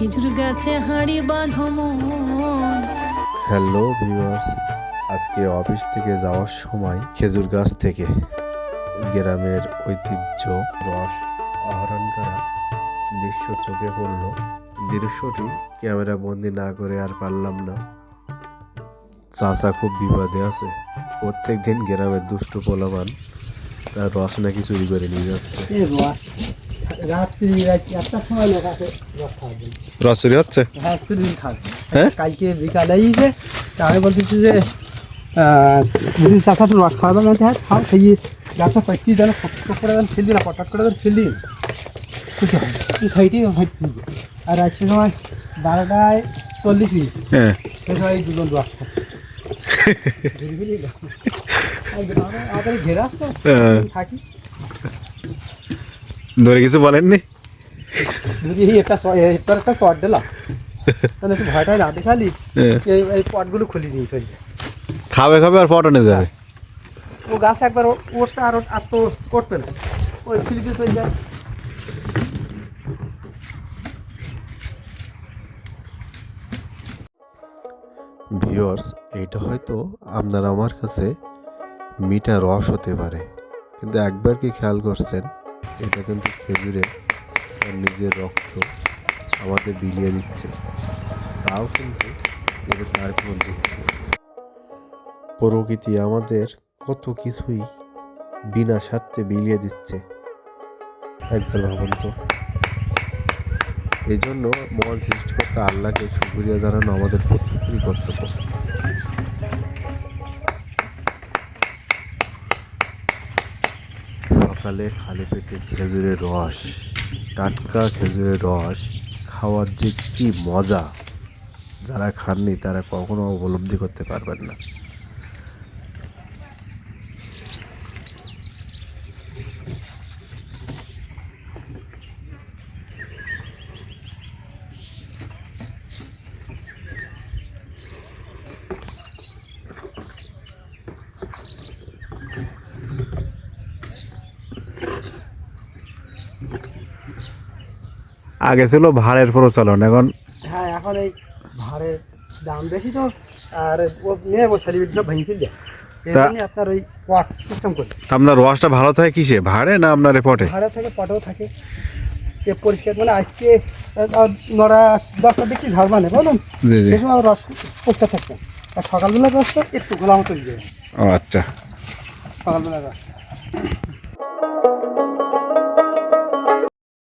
খেজুর গাছে হাঁড়ি বাঁধো মন। হ্যালো ভিউয়ার্স আজকে অফিস থেকে যাওয়ার সময় খেজুর গাছ থেকে গ্রামের ঐতিহ্য রস আহরণ করা দৃশ্য চোখে পড়ল। দৃশ্যটি ক্যামেরা বন্দি না করে আর পারলাম না। চাচা খুব বিপদে আছে। প্রত্যেক দিন গ্রামের দুষ্ট পোলাপান তার রস নাকি চুরি করে নিয়ে যাচ্ছে। রাত্রি রাত- একটার সময় লোক আছে রস খাওয়ার জন্য রস চুরি হচ্ছে। হ্যাঁ চুরি খাবে হ্যাঁ? কালকে বিকালে আইছে তা আমি বলতেছি যে বুঝি চাষা তো রস খাওয়া দাওয়া হ্যাঁ খাও খেয়ে গাছটা কয়েকটি যেন করে যেন ফেললি না পটাট করে যেন ফেললি। কিছু হয় খাইটি আর রাত্রির সময় বারোটায় চল্লিশ মিনিট। হ্যাঁ। সে সময় দুজন রস খায় ঘুরি। থাকি। ধরে কিছু বলেননি? একটা একটা শর্ট দিলাম তাহলে একটু ভয়টাই না দেখালি হ্যাঁ। এই এই পটগুলো খুলে নিয়ে চলে খাবে খাবে আর পটনে যাবে। ও গাছ একবার ওরটা আর আর তো করবে না। ওই খুলে দিয়ে চলে যায় ভিউয়ার্স এটা হয়তো আপনার আমার কাছে মিঠা রস হতে পারে। কিন্তু একবার কি খেয়াল করছেন? এটা কিন্তু খেজুরের তার নিজের রক্ত আমাদের বিলিয়ে দিচ্ছে। তাও কিন্তু এতে তার কোনো দুঃখ প্রকৃতি আমাদের কত কিছুই বিনা স্বার্থে বিলিয়ে দিচ্ছে। একবার ভাবুন তো। এই জন্য মহান সৃষ্টিকর্তা আল্লাহকে শুক্রিয়া জানানো আমাদের প্রত্যেকেরই কর্তব্য। সকালে খালি পেটে খেজুরের রস, টাটকা খেজুরের রস খাওয়ার যে কী মজা। যারা খাননি, তারা কখনো উপলব্ধি করতে পারবেন না। আগে ছিল ভাড়ের প্রচলন এখন হ্যাঁ এখন এই ভাড়ের দাম বেশি তো আর ও নিয়ে সেলিব্রিটি সব ভেঙে এই আপনার ওই পট সিস্টেম করে। আপনার ভালো থাকে কিসে? ভাড়ে না আপনার পটে ভাড়া থাকে পটেও থাকে। এ পরিষ্কার মানে আজকে দশটার দিকে মানে বলুন? জি সে সময় রস করতে থাকতাম। আর সকালবেলা রসটা একটু গোলা মতো দিয়ে আচ্ছা। সকালবেলা রস